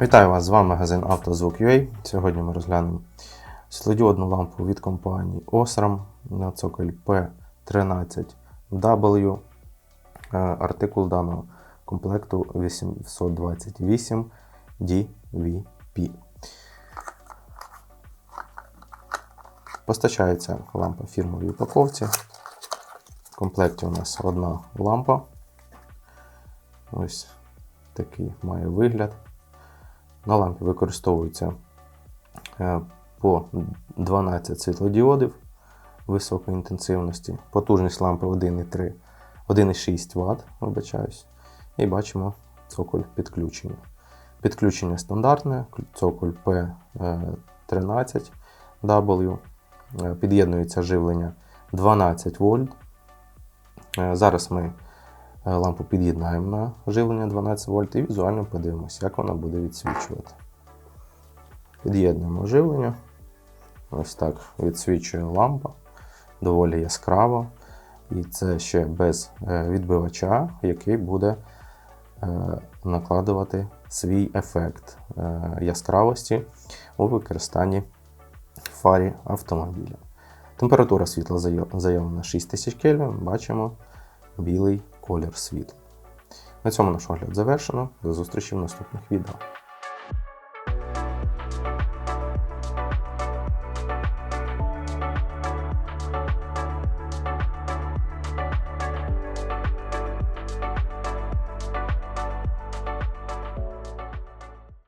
Вітаю вас! З вами магазин «Автозвук.UA». Сьогодні ми розглянемо світлодіодну лампу від компанії Osram на цоколь P13W. Е, Артикул даного комплекту 828 DVP. Постачається лампа фірмовій упаковці. В комплекті у нас одна лампа. Ось такий має вигляд. На лампі використовується е, по 12 світлодіодів високої інтенсивності, потужність лампи 1,3, 1,6 Вт, вибачаюсь. І бачимо цоколь підключення. Підключення стандартне, цоколь P13W. Е, Під'єднується живлення 12 вольт. Е, Зараз ми лампу під'єднаємо на живлення 12 вольт і візуально подивимося, як вона буде відсвічувати. Під'єднуємо живлення. Ось так відсвічує лампа. Доволі яскраво. І це ще без е, відбивача, який буде е, накладувати свій ефект е, яскравості у використанні фарі автомобіля. Температура світла заявлена 6000 Кельвін. Бачимо білий колір світла. На цьому наш огляд завершено. До зустрічі в наступних відео.